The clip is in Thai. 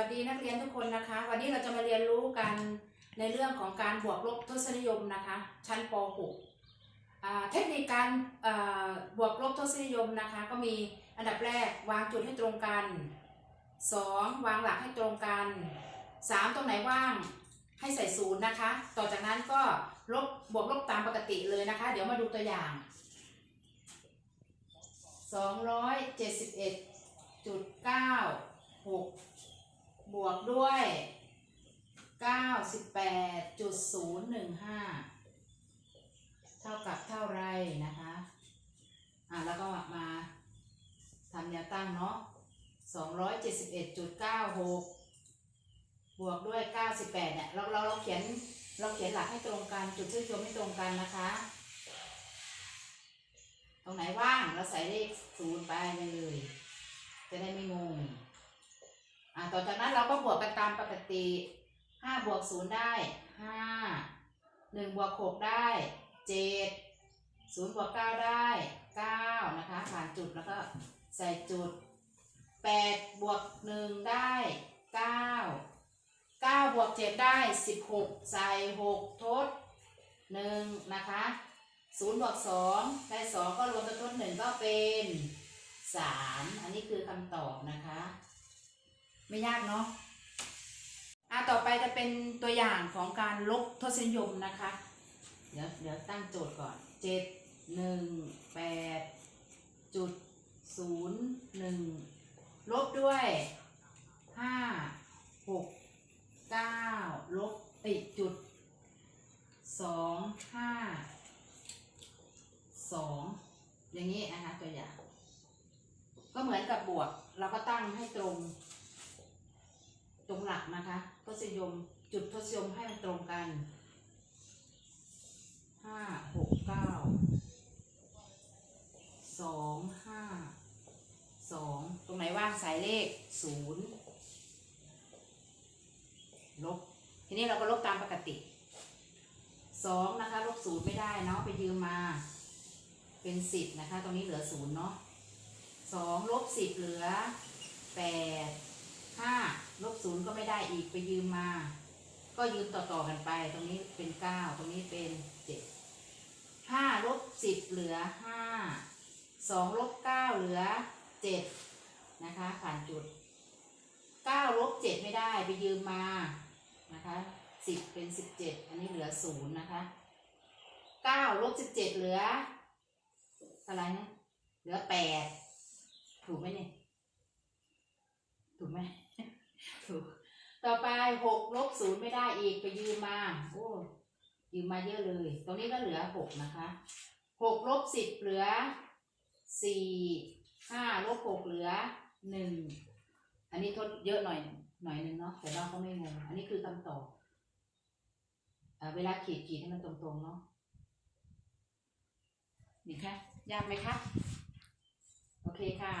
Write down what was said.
วัสดีนักเรียนทุกคนนะคะ วันนี้เราจะมาเรียนรู้กันในเรื่องของการบวกลบทศนิยมนะคะ ชั้นป .6 เทคนิคการบวกลบทศนิยมนะคะ ก็มีอันดับแรกวางจุดให้ตรงกัน 2. วางหลักให้ตรงกัน 3. ตรงไหนว่างให้ใส่ศูนย์นะคะ ต่อจากนั้นก็ลบบวกลบตามปกติเลยนะคะ เดี๋ยวมาดูตัวอย่าง 271.96บ วกด้วย 98.015 เท่ากับเท่าไรนะคะ อะ แล้วก็มาทำแนวตั้งเนาะ 271.96บวกด้วย 98 เนี่ย เรา เรา เราเขียน เราเขียนหลักให้ตรงกัน จุดชื่นชมให้ตรงกันนะคะ ตรงไหนว่าง เราใส่เลขศูนย์ไปเลย จะได้ไม่งง อ่า ต่อจากนั้นเราก็บวกกันตามปกติห้าบวกศูนย์ได้ห้าหนึ่งบวกหกได้เจ็ดศูนย์บวกเก้าได้เก้านะคะผ่านจุดแล้วก็ใส่จุดแปดบวกหนึ่งได้เก้าเก้าบวกเจ็ดได้สิบหกใส่หกทดหนึ่งนะคะศูนย์บวกสองได้สองก็รวมกับทดหนึ่งก็เป็นสามอันนี้คือคำตอบนะคะ ไม่ยากเนาะอะต่อไปจะเป็นตัวอย่างของการลบทศนิยมนะคะ เดี๋ยวเดี๋ยวตั้งโจทย์ก่อนเจ็ดหนึ่งแปดจุดศูนย์หนึ่งลบด้วยห้าหกเก้าลบติดจุดสองห้าสองอย่างนี้นะคะตัวอย่าง ก็เหมือนกับบวก เราก็ตั้งให้ตรง ตรงหลักนะคะทศยมจุดทศยมให้มันตรงกันห้าหกเก้าสองห้าสองตรงไหนว่างสายเลขศูนย์ลบทีนี้เราก็ลบตามปกติสองนะคะลบศูนย์ไม่ได้เนาะไปยืมมา เป็นสิบนะคะ ตรงนี้เหลือศูนย์เนาะสองลบสิบเหลือแปดห้า ศูนย์ก็ไม่ได้อีกไปยืมมา ก็ยืมต่อๆกันไป ตรงนี้เป็นเก้าตรงนี้เป็นเจ็ดห้าลบสิบเหลือห้าสองลบเก้าเหลือเจ็ดนะคะ ผ่านจุดเก้าลบเจ็ดไม่ได้ไปยืมมานะคะสิบเป็นสิบเจ็ดอันนี้เหลือศูนย์นะคะเก้าลบสิบเจ็ดเหลืออะไรนะเหลือแปดถูกไหมเนี่ยถูกไหม ต่อไปหกลบศูนย์ไม่ได้อีกไปยืมมา โอ้ยืมมาเยอะเลย ตรงนี้ก็เหลือหกนะคะหกลบสิบเหลือสี่ห้าลบหกเหลือหนึ่งอันนี้ทดเยอะหน่อยหน่อยหนึ่งเนาะแต่เราก็ไม่งงอันนี้คือคำตอบเอ่อเวลาขีดขีดให้มันตรงๆเนาะนี่ค่ะยากไหมคะ โอเคค่ะ